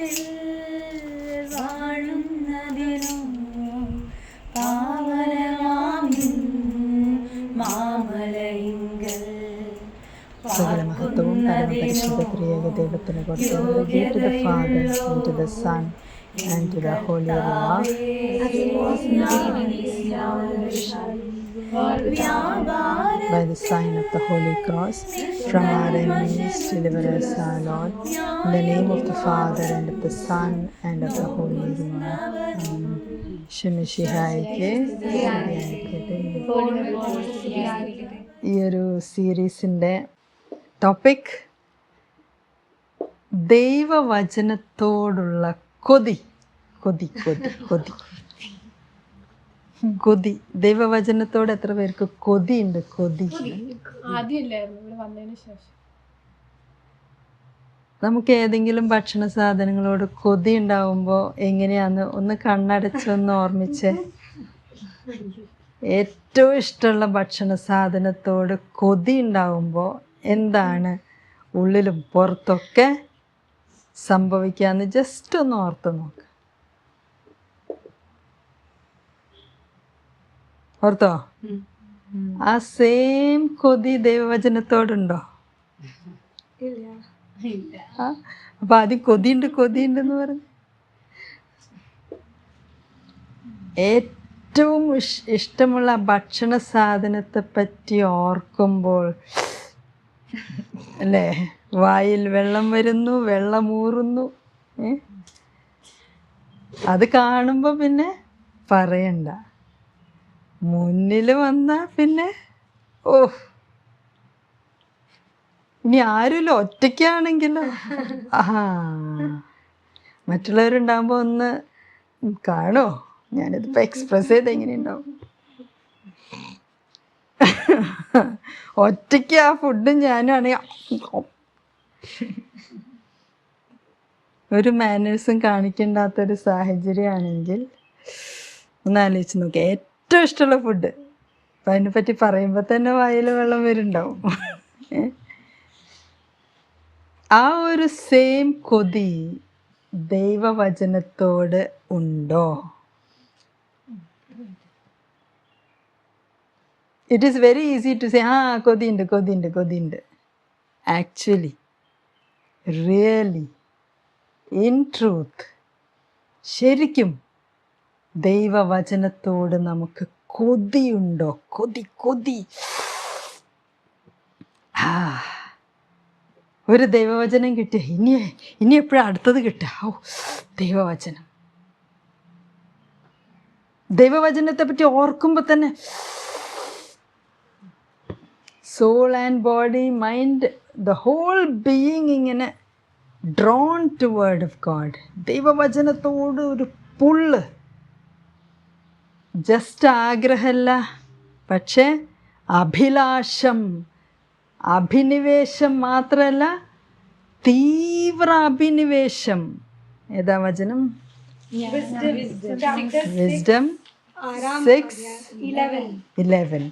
നാട്ടിൽ വാഴുന്നതിനും പാവനമാമിൻ മാമലയിങ്കൽ സകല മഹത്വവും പരമപരിശുദ്ധ ത്രിയേക ദൈവത്തിന് കൊടുക്കുന്നത് to the father to the son and to the holy റോഹ് by the sign of the Holy Cross, from our enemies deliver us, our Lord. In the name of the Father, and of the Son, and of the Holy One. ഷമിഷിഹായിക്ക് ഈ ഒരു സീരീസിന്റെ topic ദൈവവചനത്തോടുള്ള കൊതി കൊതി കൊതി കൊതി കൊതി. ദൈവവചനത്തോട് എത്ര പേർക്ക് കൊതിയുണ്ട്? കൊതി. ആദ്യമില്ലായിരുന്നു ഇവിടെ വന്നതിന് ശേഷം. നമുക്ക് ഏതെങ്കിലും ഭക്ഷണ സാധനങ്ങളോട് കൊതി ഉണ്ടാവുമ്പോൾ എങ്ങനെയാന്ന് ഒന്ന് കണ്ണടച്ചൊന്ന് ഓർമ്മിച്ച്. ഏറ്റവും ഇഷ്ടമുള്ള ഭക്ഷണ സാധനത്തോട് കൊതി ഉണ്ടാവുമ്പോൾ എന്താണ്? ഉള്ളിലും പുറത്തൊക്കെ സംഭവിക്കാന്ന് ജസ്റ്റ് ഒന്ന് ഓർത്ത് നോക്ക്. ഓർത്തോ? ആ സെയിം കൊതി ദൈവവചനത്തോടുണ്ടോ? അപ്പൊ ആദ്യം കൊതിയുണ്ട് കൊതിയുണ്ടെന്ന് പറഞ്ഞു. ഏറ്റവും ഇഷ്- ഇഷ്ടമുള്ള ഭക്ഷണ സാധനത്തെ പറ്റി ഓർക്കുമ്പോൾ അല്ലേ? വായിൽ വെള്ളം വരുന്നു വെള്ളം ഊറുന്നു? അത് കാണുമ്പോൾ പിന്നെ പറയണ്ട. മുന്നിൽ വന്നാ പിന്നെ ഓ ഇനി ആരുമില്ല ഒറ്റയ്ക്കാണെങ്കിലോ? ആ. ഒന്ന് കാണോ? ഞാനിതിപ്പോൾ എക്സ്പ്രസ് ചെയ്ത് എങ്ങനെയുണ്ടാവും? ഒറ്റയ്ക്ക് ആ ഫുഡും ഞാനാണെങ്കിൽ ഒരു മാനേഴ്സും കാണിക്കേണ്ടാത്തൊരു സാഹചര്യമാണെങ്കിൽ ഒന്ന് ആലോചിച്ച് നോക്കി. ഏറ്റവും ഇഷ്ടമുള്ള ഫുഡ് അപ്പം അതിനെപ്പറ്റി പറയുമ്പോൾ തന്നെ വായിൽ വെള്ളം വരുന്നുണ്ടാവും. ആ ഒരു സെയിം കൊതി ദൈവവചനത്തോട് ഉണ്ടോ? It is very easy to say ആ കൊതിയുണ്ട് കൊതിയുണ്ട് കൊതിയുണ്ട്. ആക്ച്വലി റിയലി ഇൻ ട്രൂത്ത് ശരിക്കും ദൈവവചനത്തോട് നമുക്ക് കൊതിയുണ്ടോ? കൊതി കൊതി. ഒരു ദൈവവചനം കിട്ടിയ ഇനി ഇനി എപ്പോഴും അടുത്തത് കിട്ടുക? ഓ ദൈവവചനം. ദൈവവചനത്തെ പറ്റി ഓർക്കുമ്പോൾ തന്നെ soul and body mind the whole being ഇങ്ങനെ drawn to word of God. ദൈവവചനത്തോട് ഒരു പുള്ള് ജസ്റ്റ് ആഗ്രഹമല്ല പക്ഷേ അഭിലാഷം അഭിനിവേശം മാത്രമല്ല തീവ്ര അഭിനിവേശം. ഏതാ വചനം? വിസ്ഡം സിക്സ് ഇലവൻ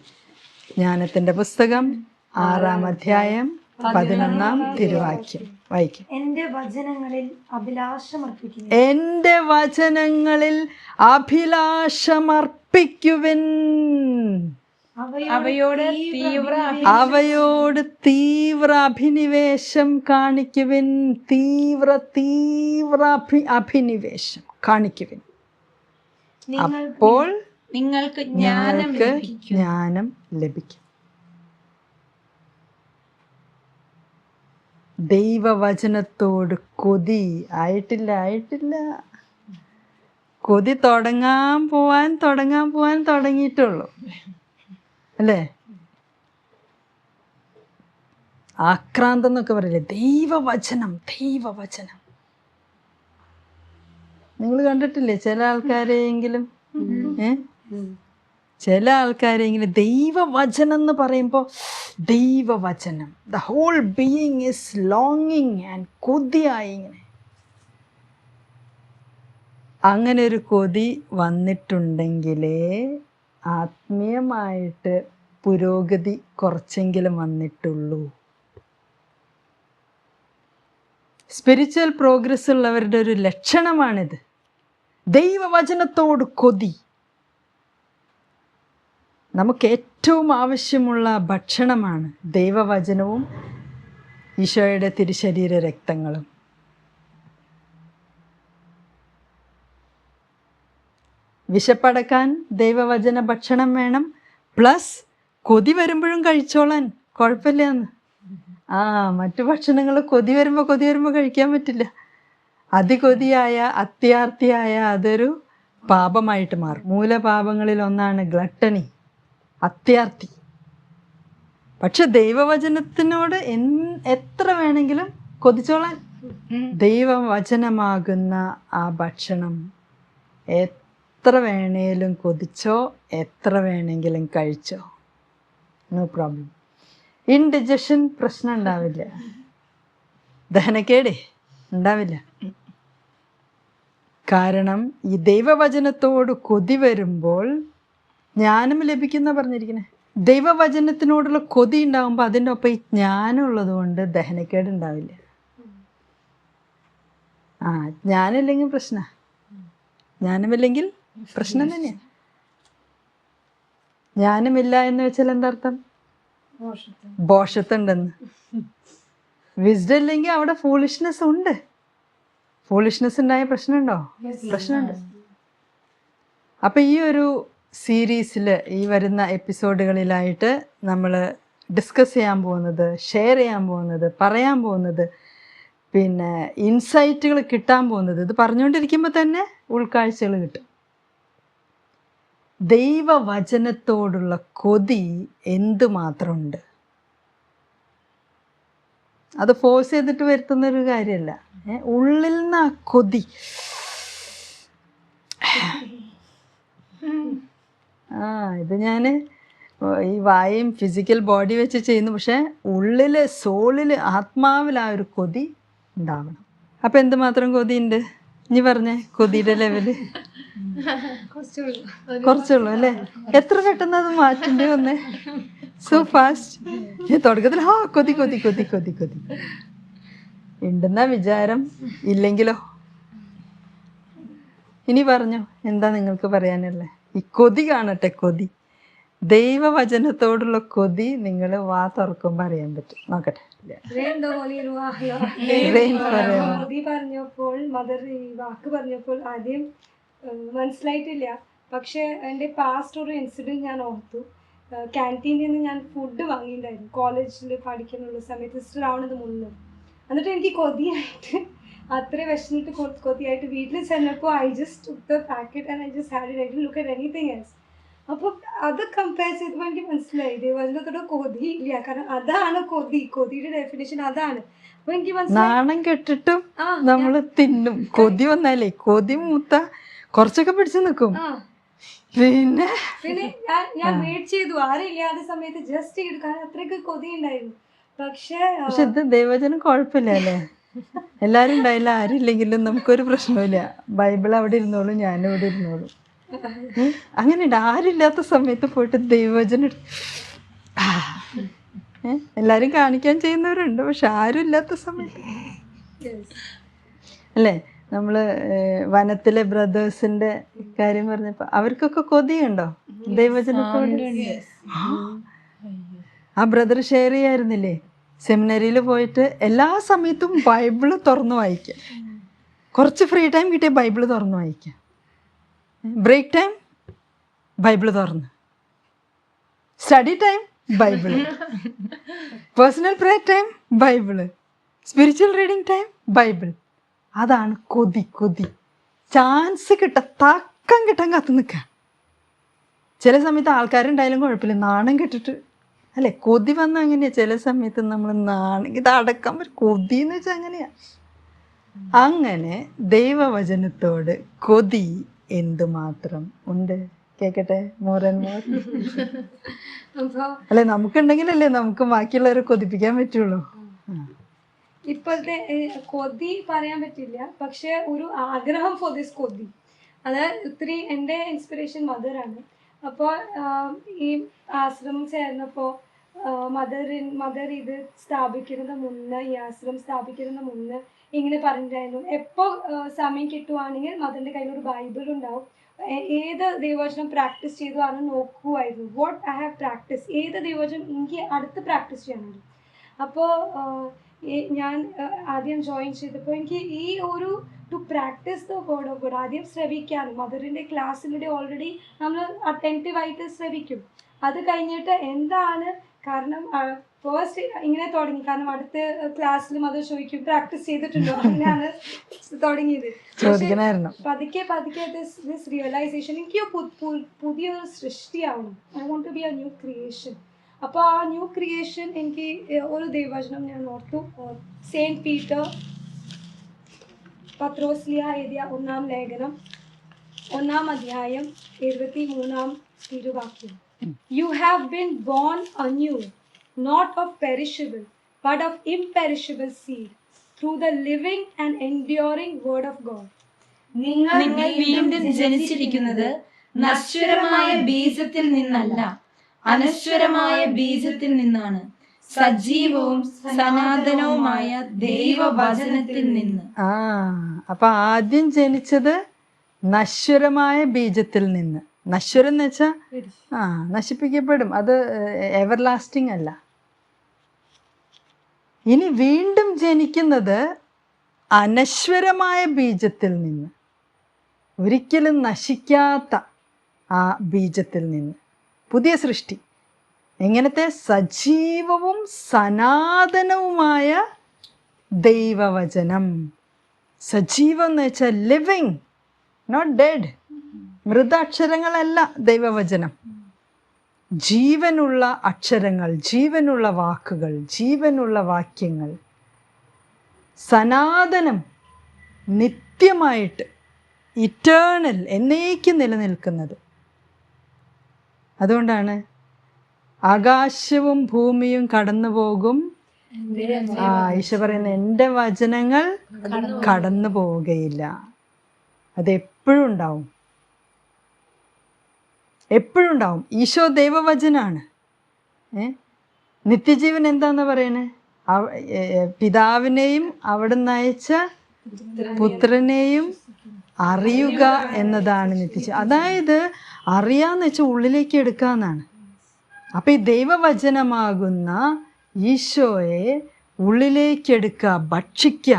ജ്ഞാനത്തിന്റെ പുസ്തകം ആറാം അധ്യായം പതിനൊന്നാം തിരുവാക്യം. വായിക്കും. എന്റെ വചനങ്ങളിൽ അഭിലാഷമർപ്പിക്കുന്നു എന്റെ വചനങ്ങളിൽ അഭിലാഷമർപ്പിക്കുവൻ. അവയോട് തീവ്ര അവയോട് തീവ്ര അഭിനിവേശം കാണിക്കുവിൻ. തീവ്ര തീവ്ര അഭി അഭിനിവേശം കാണിക്കുവിൻ. അപ്പോൾ നിങ്ങൾക്ക് ജ്ഞാനം ലഭിക്കും. ദൈവവചനത്തോട് കൊതി. ആയിട്ടില്ല ആയിട്ടില്ല. കൊതി തുടങ്ങാൻ പോവാൻ തുടങ്ങാൻ പോവാൻ തുടങ്ങിയിട്ടുള്ളൂ. അല്ലേ? ആക്രാന്തം എന്നൊക്കെ പറയില്ലേ? ദൈവവചനം ദൈവവചനം. നിങ്ങൾ കണ്ടിട്ടില്ലേ ചില ആൾക്കാരെയെങ്കിലും? ഏ? ചില ആൾക്കാരെ ഇങ്ങനെ ദൈവവചനം എന്ന് പറയുമ്പോൾ ദൈവവചനം. ദ ഹോൾ ബീയിങ് ഇസ് ലോങ്ങിങ് ആൻഡ് കൊതിയായി ഇങ്ങനെ. അങ്ങനെ ഒരു കൊതി വന്നിട്ടുണ്ടെങ്കിലേ ആത്മീയമായിട്ട് പുരോഗതി കുറച്ചെങ്കിലും വന്നിട്ടുള്ളൂ. സ്പിരിച്വൽ പ്രോഗ്രസ് ഉള്ളവരുടെ ഒരു ലക്ഷണമാണിത്. ദൈവവചനത്തോട് കൊതി. നമുക്ക് ഏറ്റവും ആവശ്യമുള്ള ഭക്ഷണമാണ് ദൈവവചനവും ഈശോയുടെ തിരുശരീര രക്തങ്ങളും. വിശപ്പടക്കാൻ ദൈവവചന ഭക്ഷണം വേണം. പ്ലസ് കൊതി വരുമ്പോഴും കഴിച്ചോളാൻ കുഴപ്പമില്ല എന്ന് ആ മറ്റു ഭക്ഷണങ്ങൾ കൊതി വരുമ്പോൾ കൊതി വരുമ്പോൾ കഴിക്കാൻ പറ്റില്ല. അതികൊതിയായ അത്യാർത്തിയായ അതൊരു പാപമായിട്ട് മാറും. മൂലപാപങ്ങളിൽ ഒന്നാണ് ഗ്ലട്ടണി അത്യാർത്തി പക്ഷെ ദൈവവചനത്തിനോട് എൻ എത്ര വേണമെങ്കിലും കൊതിച്ചോളാൻ. ദൈവവചനമാകുന്ന ആ ഭക്ഷണം എത്ര വേണേലും കൊതിച്ചോ എത്ര വേണമെങ്കിലും കഴിച്ചോ. നോ പ്രോബ്ലം ഇൻഡിജഷൻ പ്രശ്നം ഉണ്ടാവില്ല. ദഹനക്കേടേ ഉണ്ടാവില്ല. കാരണം ഈ ദൈവവചനത്തോട് കൊതി വരുമ്പോൾ ജ്ഞാനം ലഭിക്കുന്ന പറഞ്ഞിരിക്കുന്നത് ദൈവവചനത്തിനോടുള്ള കൊതി ഉണ്ടാകുമ്പോൾ അതിന്റെ ഒപ്പം ഈ ജ്ഞാനം ഉള്ളത് കൊണ്ട് ദഹനക്കേട് ഉണ്ടാവില്ല ആ ജ്ഞാനമില്ലെങ്കിൽ പ്രശ്ന. ജ്ഞാനമില്ലെങ്കിൽ പ്രശ്നം തന്നെയാണ് ജ്ഞാനമില്ല എന്ന് വെച്ചാൽ എന്താർത്ഥം ബോഷത്തുണ്ടെന്ന്. വിസ്ഡം ഇല്ലെങ്കിൽ അവിടെ ഫൂളിഷ്നെസ് ഉണ്ട്. ഫൂളിഷ്നെസ് ഉണ്ടായ പ്രശ്നമുണ്ടോ? പ്രശ്നമുണ്ട്. അപ്പം ഈ ഒരു സീരീസിൽ ഈ വരുന്ന എപ്പിസോഡുകളിലായിട്ട് നമ്മൾ ഡിസ്കസ് ചെയ്യാൻ പോകുന്നത് ഷെയർ ചെയ്യാൻ പോകുന്നത് പറയാൻ പോകുന്നത് പിന്നെ ഇൻസൈറ്റുകൾ കിട്ടാൻ പോകുന്നത്. ഇത് പറഞ്ഞുകൊണ്ടിരിക്കുമ്പോൾ തന്നെ ഉൾക്കാഴ്ചകൾ കിട്ടും. ദൈവവചനത്തോടുള്ള കൊതി എന്തുമാത്രമുണ്ട് അത് ഫോഴ്സ് ചെയ്തിട്ട് വരുത്തുന്ന ഒരു കാര്യമല്ല ഉള്ളിൽ നിന്ന് ആ കൊതി. ആ ഇത് ഞാൻ ഈ വായയും ഫിസിക്കൽ ബോഡി വെച്ച് ചെയ്യുന്നു. പക്ഷേ ഉള്ളിൽ സോളിൽ ആത്മാവിൽ ആ ഒരു കൊതി ഉണ്ടാവണം. അപ്പം എന്തുമാത്രം ഉണ്ട് ഇനി പറഞ്ഞേ കൊതിയുടെ ലെവൽ കുറച്ചുള്ളൂ. അല്ലേ? എത്ര പെട്ടെന്ന് അത് മാറ്റേണ്ടി വന്നേ? സോ ഫാസ്റ്റ് തുടക്കത്തിൽ ആ കൊതി കൊതി കൊതി കൊതി കൊതി. ഉണ്ടെന്ന വിചാരം? ഇല്ലെങ്കിലോ? ഇനി പറഞ്ഞോ എന്താ നിങ്ങൾക്ക് പറയാനുള്ളത് ഈ കൊതി കാണട്ടെ കൊതി. ദൈവവചനത്തോടുള്ള കൊതി നിങ്ങൾ വാ തുറക്കുമ്പോൾ അറിയാൻ പറ്റും. നോക്കട്ടെ. മോദി പറഞ്ഞപ്പോൾ മദർ ഈ വാക്ക് പറഞ്ഞപ്പോൾ ആദ്യം മനസ്സിലായിട്ടില്ല. പക്ഷെ എന്റെ പാസ്റ്റ് ഒരു ഇൻസിഡന്റ് ഞാൻ ഓർത്തു. ക്യാന്റീനിൽ നിന്ന് ഞാൻ ഫുഡ് വാങ്ങിയിട്ടുണ്ടായിരുന്നു. കോളേജിൽ പഠിക്കുന്ന സമയത്ത് സിസ്റ്റർ ആവണത് മുന്നേ. എന്നിട്ട് എനിക്ക് കൊതിയായിട്ട് അത്ര വിഷമിട്ട് കൊത്തി കൊതിയായിട്ട് വീട്ടിൽ ചെന്നപ്പോൾ I just the packet and I just had I look at anything else അപ്പോൾ അത് കമ്പയർ ചെയ്തപ്പോൾ എനിക്ക് മനസ്സിലായി. ദൈവജനത്തോട് കൊതി ഇല്ല കാരണം അതാണ് കൊതി. കൊതിയുടെ ഡെഫിനേഷൻ അതാണ്. അപ്പൊ എനിക്ക് നാണം കെട്ടിട്ടും നമ്മൾ തിന്നും. കൊതി വന്നാലേ കൊതി മൂത്ത കുറച്ചൊക്കെ പിടിച്ചു നിൽക്കും. പിന്നെ? പിന്നെ ഞാൻ ഞാൻ വെയിറ്റ് ചെയ്തു. ആരും ഇല്ലാത്ത സമയത്ത് ജസ്റ്റ് കാരണം അത്രയ്ക്ക് കൊതി ഉണ്ടായിരുന്നു പക്ഷേ പക്ഷെ ഇത് ദൈവജനം കുഴപ്പമില്ല അല്ലേ? എല്ലാരും ഉണ്ടായില്ല ആരില്ലെങ്കിലും ഇല്ലെങ്കിലും നമുക്കൊരു പ്രശ്നമില്ല ബൈബിൾ അവിടെ ഇരുന്നോളും ഞാനും അവിടെ ഇരുന്നോളും. ഉം. അങ്ങനെയുണ്ട്. ആരില്ലാത്ത സമയത്ത് പോയിട്ട് ദൈവവചന എല്ലാവരും എല്ലാരും കാണിക്കാൻ ചെയ്യുന്നവരുണ്ട് പക്ഷെ ആരും ഇല്ലാത്ത സമയത്ത്. അല്ലേ? നമ്മൾ വനത്തിലെ ബ്രദേഴ്സിന്റെ കാര്യം പറഞ്ഞപ്പോൾ അവർക്കൊക്കെ കൊതിയുണ്ടോ? ദൈവജനത്തോട് ആ ബ്രദർ ഷെയർ ചെയ്യായിരുന്നില്ലേ? സെമിനറിയിൽ പോയിട്ട് എല്ലാ സമയത്തും ബൈബിൾ തുറന്നു വായിക്കാം. കുറച്ച് ഫ്രീ ടൈം കിട്ടിയ ബൈബിൾ തുറന്നു വായിക്കാം. ബ്രേക്ക് ടൈം ബൈബിൾ തുറന്ന്. Study time Bible personal prayer time Bible spiritual reading time Bible അതാണ് കൊതി കൊതി. ചാൻസ് കിട്ട തക്കം കിട്ടാൻ കത്ത് നിൽക്കുക ചില സമയത്ത് ആൾക്കാരുണ്ടായാലും കുഴപ്പമില്ല. നാണം കെട്ടിട്ട് അല്ലേ കൊതി വന്ന അങ്ങനെയാ. ചില സമയത്ത് നമ്മൾ നാണെങ്കിൽ ഇത് അടക്കാൻ പറ്റും കൊതി എന്ന് വെച്ചാൽ അങ്ങനെയാ. അങ്ങനെ ദൈവവചനത്തോട് കൊതി എന്തുമാത്രം ഉണ്ട്? കേക്കട്ടെ മോർ? ആൻഡ് മോർ അല്ലെ നമുക്കുണ്ടെങ്കിലല്ലേ നമുക്ക് ബാക്കിയുള്ളവരെ കൊതിപ്പിക്കാൻ പറ്റുള്ളൂ. ഇപ്പോഴത്തെ കൊതി പറയാൻ പറ്റില്ല. പക്ഷെ ഒരു ആഗ്രഹം ഫോർ ദിസ് കൊതി. അത് ഒത്തിരി എന്റെ ഇൻസ്പിറേഷൻ മദറാണ് അപ്പോൾ ഈ ആശ്രമം ചേർന്നപ്പോൾ മദർ മദർ ഇത് സ്ഥാപിക്കുന്നത് മുന്ന് ഈ ആശ്രമം സ്ഥാപിക്കുന്നത് മുന്ന് ഇങ്ങനെ പറഞ്ഞിട്ടായിരുന്നു എപ്പോൾ സമയം കിട്ടുവാണെങ്കിൽ മദറിന്റെ കയ്യിൽ ഒരു ബൈബിൾ ഉണ്ടാവും. ഏത് ദൈവവചനം പ്രാക്ടീസ് ചെയ്തു ആണ് നോക്കുമായിരുന്നു വാട്ട് ഐ ഹാവ് പ്രാക്ടീസ് ഏത് ദൈവവചനം എനിക്ക് അടുത്ത് പ്രാക്ടീസ് ചെയ്യാനുണ്ട്. അപ്പോൾ ഞാൻ ആദ്യം ജോയിൻ ചെയ്തപ്പോൾ എനിക്ക് ഈ ഒരു to practise the word of God ആദ്യം ശ്രവിക്കാനും മദറിന്റെ ക്ലാസ്സിലൂടെ ഓൾറെഡി നമ്മൾ അറ്റന്റീവായിട്ട് ശ്രവിക്കും. അത് കഴിഞ്ഞിട്ട് എന്താണ് കാരണം ഫസ്റ്റ് ഇങ്ങനെ തുടങ്ങി. കാരണം അടുത്ത ക്ലാസ്സിലും അത് ചോദിക്കും പ്രാക്ടീസ് ചെയ്തിട്ടുണ്ടോ? അങ്ങനെയാണ് തുടങ്ങിയത്. പതുക്കെ പതുക്കെ ദിസ് റിയലൈസേഷൻ എനിക്ക് പുതിയൊരു സൃഷ്ടിയാവണം. I want to be a new creation അപ്പോൾ ആ ന്യൂ ക്രിയേഷൻ എനിക്ക് ഒരു ദൈവവചനം ഞാൻ ഓർത്തു. സെയിന്റ് പീറ്റർ പത്രോസ്ലിയ എഴുതിയ ഒന്നാം ലേഖനം ഒന്നാം അധ്യായം എഴുപത്തി മൂന്നാം തിരുവാക്യം. You have been born anew, not of perishable, but of imperishable seed, through the living and enduring word of God. നിങ്ങൾ വീണ്ടും ജനിച്ചിരിക്കുന്നത് നശ്വരമായ ബീജത്തിൽ നിന്നല്ല അനശ്വരമായ ബീജത്തിൽ നിന്നാണ്. സജീവവും സനാതനവുമായ ദൈവവചനത്തിൽ നിന്ന്. ആ അപ്പൊ ആദ്യം ജനിച്ചത് നശ്വരമായ ബീജത്തിൽ നിന്ന്. നശ്വരം എന്ന് വെച്ചാൽ ആ നശിപ്പിക്കപ്പെടും. അത് എവർ ലാസ്റ്റിംഗ് അല്ല. ഇനി വീണ്ടും ജനിക്കുന്നത് അനശ്വരമായ ബീജത്തിൽ നിന്ന്. ഒരിക്കലും നശിക്കാത്ത ആ ബീജത്തിൽ നിന്ന്. പുതിയ സൃഷ്ടി. എങ്ങനത്തെ സജീവവും സനാതനവുമായ ദൈവവചനം. സജീവം എന്ന് വെച്ചാൽ ലിവിങ് നോട്ട് ഡെഡ് മൃതാക്ഷരങ്ങളല്ല ദൈവവചനം. ജീവനുള്ള അക്ഷരങ്ങൾ ജീവനുള്ള വാക്കുകൾ ജീവനുള്ള വാക്യങ്ങൾ സനാതനം നിത്യമായിട്ട് ഇറ്റേണൽ എന്നേക്ക് നിലനിൽക്കുന്നത്. അതുകൊണ്ടാണ് ആകാശവും ഭൂമിയും കടന്നു പോകും ആ ഈശോ പറയുന്ന എന്റെ വചനങ്ങൾ കടന്നു പോവുകയില്ല അതെപ്പോഴും ഉണ്ടാവും. എപ്പോഴും ഉണ്ടാവും ഈശോ ദൈവവചനാണ്. നിത്യജീവൻ എന്താന്ന് പറയണേ? പിതാവിനെയും അവിടുന്ന് അയച്ച പുത്രനെയും അറിയുക എന്നതാണ് നിത്യജീവൻ. അതായത് അറിയാന്ന് വെച്ചാൽ ഉള്ളിലേക്ക് എടുക്കാന്നാണ്. അപ്പൊ ഈ ദൈവവചനമാകുന്ന ഈശോയെ ഉള്ളിലേക്കെടുക്കുക ഭക്ഷിക്കുക.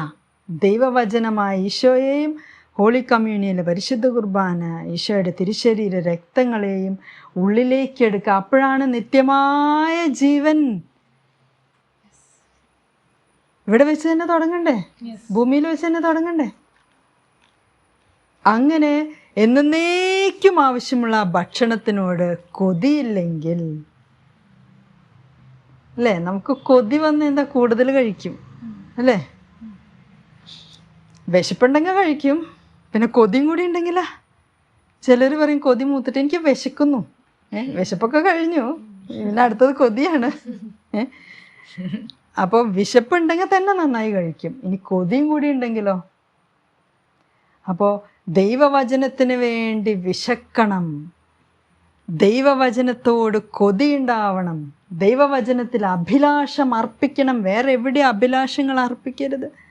ദൈവവചനമായ ഈശോയെയും ഹോളി കമ്മ്യൂണിയിലെ പരിശുദ്ധ കുർബാന ഈശോയുടെ തിരുശരീര രക്തങ്ങളെയും ഉള്ളിലേക്കെടുക്കുക അപ്പോഴാണ് നിത്യമായ ജീവൻ. ഇവിടെ വെച്ച് തന്നെ തുടങ്ങണ്ടേ? ഭൂമിയിൽ വെച്ച് തന്നെ തുടങ്ങണ്ടേ? അങ്ങനെ എന്നേക്കും ആവശ്യമുള്ള ഭക്ഷണത്തിനോട് കൊതിയില്ലെങ്കിൽ അല്ലേ? നമുക്ക് കൊതി വന്ന് എന്താ കൂടുതൽ കഴിക്കും? അല്ലേ? വിശപ്പുണ്ടെങ്കിൽ കഴിക്കും. പിന്നെ കൊതിയും കൂടി ഉണ്ടെങ്കിലാ. ചിലർ പറയും കൊതി മൂത്തിട്ട് എനിക്ക് വിശക്കുന്നു. ഏ വിശപ്പൊക്കെ കഴിഞ്ഞു. പിന്നെ അടുത്തത് കൊതിയാണ്. ഏ അപ്പോൾ വിശപ്പുണ്ടെങ്കിൽ തന്നെ നന്നായി കഴിക്കും. ഇനി കൊതിയും കൂടി ഉണ്ടെങ്കിലോ? അപ്പോൾ ദൈവവചനത്തിന് വേണ്ടി വിശക്കണം. ദൈവവചനത്തോട് കൊതിയുണ്ടാവണം ദൈവവചനത്തിൽ അഭിലാഷം അർപ്പിക്കണം. വേറെ എവിടെ അഭിലാഷങ്ങൾ അർപ്പിക്കരുത്.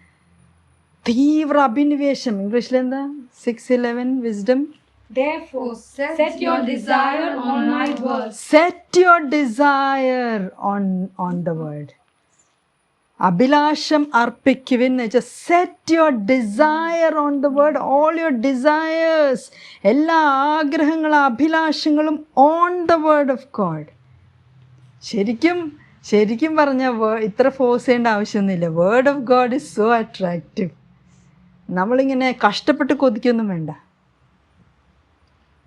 തീവ്ര അഭിനിവേശം. ഇംഗ്ലീഷിൽ എന്താ six eleven wisdom Therefore, set your desire on my word. Set your desire on on the word അഭിലാഷം അർപ്പിക്കുവിൻ എന്ന് വെച്ചാൽ set your desire on the word all your desires എല്ലാ ആഗ്രഹങ്ങളും അഭിലാഷങ്ങളും on the word of God ശരിക്കും ശരിക്കും പറഞ്ഞാൽ ഇത്ര ഫോഴ്സ് ചെയ്യേണ്ട ആവശ്യമൊന്നുമില്ല. Word of God is so attractive നമ്മളിങ്ങനെ കഷ്ടപ്പെട്ട് കൊതിക്കൊന്നും വേണ്ട.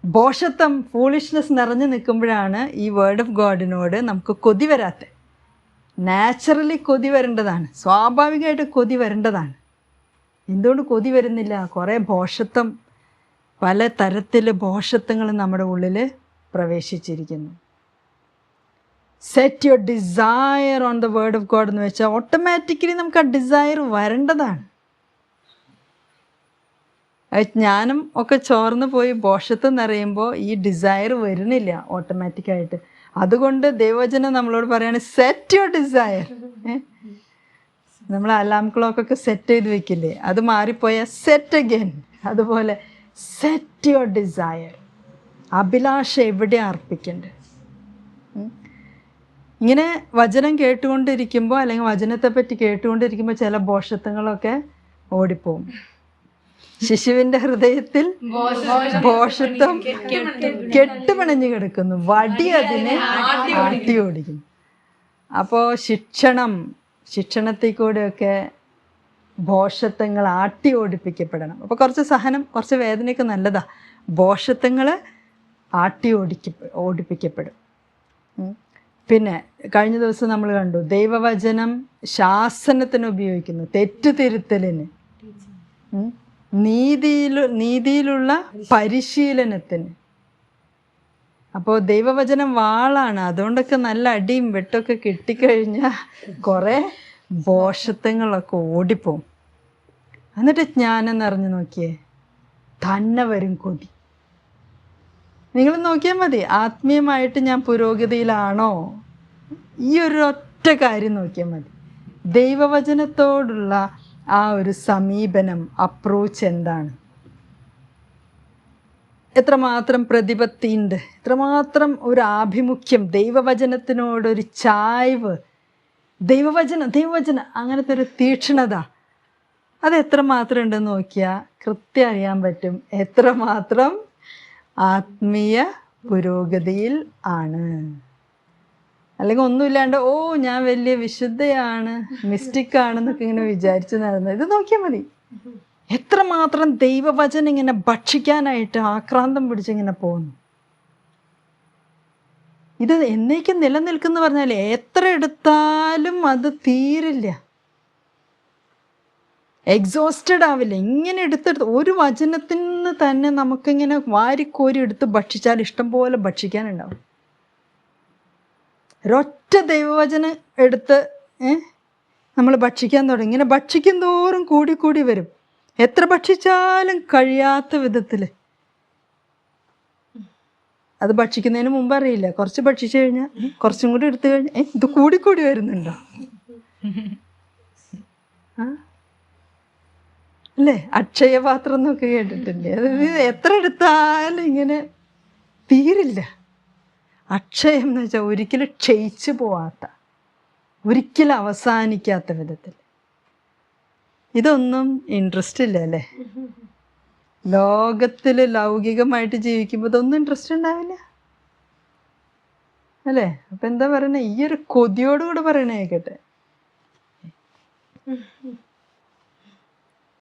ബോഷത്വം ഫൂളിഷ്നെസ് നിറഞ്ഞു നിൽക്കുമ്പോഴാണ് ഈ വേർഡ് ഓഫ് ഗോഡിനോട് നമുക്ക് കൊതി വരാത്ത. നാച്ചുറലി കൊതി വരേണ്ടതാണ്. സ്വാഭാവികമായിട്ട് കൊതി വരേണ്ടതാണ്. എന്തുകൊണ്ട് കൊതി വരുന്നില്ല? കുറേ ഭോഷത്വം പല തരത്തിൽ ഭോഷത്വങ്ങൾ നമ്മുടെ ഉള്ളിൽ പ്രവേശിച്ചിരിക്കുന്നു. Set your desire on the word of God എന്ന് വെച്ചാൽ ഓട്ടോമാറ്റിക്കലി നമുക്ക് ആ ഡിസയർ വരേണ്ടതാണ്. ജ്ഞാനം ഒക്കെ ചോർന്നു പോയി ബോഷത്ത് നിറയുമ്പോൾ ഈ ഡിസയർ വരുന്നില്ല ഓട്ടോമാറ്റിക്കായിട്ട് അതുകൊണ്ട് ദൈവജനം നമ്മളോട് പറയാണ് സെറ്റ് യുവർ ഡിസയർ നമ്മൾ അലാം ക്ലോക്കൊക്കെ സെറ്റ് ചെയ്ത് വെക്കില്ലേ? അത് മാറിപ്പോയാൽ സെറ്റ് അഗൈൻ അതുപോലെ സെറ്റ് യുവർ ഡിസയർ അഭിലാഷ എവിടെ അർപ്പിക്കണ്ടേ? ഇങ്ങനെ വചനം കേട്ടുകൊണ്ടിരിക്കുമ്പോൾ അല്ലെങ്കിൽ വചനത്തെ പറ്റി കേട്ടുകൊണ്ടിരിക്കുമ്പോൾ ചില ബോഷത്വങ്ങളൊക്കെ ഓടിപ്പോവും. ശിശുവിന്റെ ഹൃദയത്തിൽ ഭോഷത്വം കെട്ടുപിണഞ്ഞു കിടക്കുന്നു. വടി അതിനെ ആട്ടി ഓടിക്കും അപ്പോൾ ശിക്ഷണം ശിക്ഷണത്തിൽ കൂടെയൊക്കെ ഭോഷത്വങ്ങൾ ആട്ടി ഓടിപ്പിക്കപ്പെടണം അപ്പോൾ കുറച്ച് സഹനം കുറച്ച് വേദനയൊക്കെ നല്ലതാ. ഭോഷത്വങ്ങൾ ആട്ടി ഓടിക്ക ഓടിപ്പിക്കപ്പെടും പിന്നെ കഴിഞ്ഞ ദിവസം നമ്മൾ കണ്ടു ദൈവവചനം ശാസനത്തിന് ഉപയോഗിക്കുന്നു തെറ്റുതിരുത്തലിന്. നീതിയിൽ നീതിയിലുള്ള പരിശീലനത്തിന്. അപ്പോൾ ദൈവവചനം വാളാണ്. അതുകൊണ്ടൊക്കെ നല്ല അടിയും വെട്ടൊക്കെ കിട്ടിക്കഴിഞ്ഞാൽ കുറേ ഭോഷത്വങ്ങളൊക്കെ ഓടിപ്പോവും. എന്നിട്ട് ജ്ഞാനം നിറഞ്ഞു നോക്കിയേ. തന്നെ വരും കൊതി. നിങ്ങൾ നോക്കിയാൽ മതി. ആത്മീയമായിട്ട് ഞാൻ പുരോഗതിയിലാണോ? ഈ ഒരു ഒറ്റ കാര്യം നോക്കിയാൽ മതി. ദൈവവചനത്തോടുള്ള ആ ഒരു സമീപനം അപ്രോച്ച് എന്താണ്? എത്രമാത്രം പ്രതിപത്തിയുണ്ട്? എത്രമാത്രം ഒരു ആഭിമുഖ്യം? ദൈവവചനത്തിനോടൊരു ചായ്വ്. ദൈവവചനം ദൈവവചന അങ്ങനത്തെ ഒരു തീക്ഷ്ണത. അത് എത്രമാത്രം ഉണ്ടെന്ന് നോക്കിയാൽ കൃത്യം അറിയാൻ പറ്റും. എത്രമാത്രം ആത്മീയ പുരോഗതിയിൽ ആണ്. അല്ലെങ്കിൽ ഒന്നുമില്ലാണ്ട് ഓ ഞാൻ വലിയ വിശുദ്ധയാണ് മിസ്റ്റിക് ആണെന്നൊക്കെ ഇങ്ങനെ വിചാരിച്ചു നടന്നത്. ഇത് നോക്കിയാൽ മതി. എത്രമാത്രം ദൈവവചനം ഇങ്ങനെ ഭക്ഷിക്കാനായിട്ട് ആക്രാന്തം പിടിച്ചിങ്ങനെ പോകുന്നു. ഇത് എന്നേക്കും നിലനിൽക്കുന്ന പറഞ്ഞാൽ എത്ര എടുത്താലും അത് തീരില്ല. എക്സോസ്റ്റഡ് ആവില്ല. ഇങ്ങനെ എടുത്തെടുത്ത് ഒരു വചനത്തിൽ നിന്ന് തന്നെ നമുക്കിങ്ങനെ വാരിക്കോരി എടുത്ത് ഭക്ഷിച്ചാൽ ഇഷ്ടം പോലെ ഭക്ഷിക്കാനുണ്ടാവും. ഒരൊറ്റ ദൈവവചനം എടുത്ത് നമ്മൾ ഭക്ഷിക്കാൻ തുടങ്ങി. ഇങ്ങനെ ഭക്ഷിക്കും തോറും കൂടി കൂടി വരും. എത്ര ഭക്ഷിച്ചാലും കഴിയാത്ത വിധത്തിൽ അത് ഭക്ഷിക്കുന്നതിന് മുമ്പ് അറിയില്ല. കുറച്ച് ഭക്ഷിച്ചു കഴിഞ്ഞാൽ കുറച്ചും കൂടി എടുത്തു കഴിഞ്ഞാൽ ഇത് കൂടി കൂടി വരുന്നുണ്ടോ? അല്ലേ? അക്ഷയപാത്രം എന്നൊക്കെ കേട്ടിട്ടില്ലേ? അത് എത്ര എടുത്താലും ഇങ്ങനെ തീരില്ല. അക്ഷയം എന്ന് വെച്ചാൽ ഒരിക്കലും ക്ഷയിച്ചു പോവാത്ത ഒരിക്കലും അവസാനിക്കാത്ത വിധത്തിൽ. ഇതൊന്നും ഇൻട്രസ്റ്റ് ഇല്ല അല്ലേ? ലോകത്തിൽ ലൗകികമായിട്ട് ജീവിക്കുമ്പോൾ ഇതൊന്നും ഇൻട്രസ്റ്റ് ഉണ്ടാവില്ല. അല്ലേ? അപ്പം എന്താ പറയണേ? ഈ ഒരു കൊതിയോടുകൂടെ പറയണേ കേട്ടെ.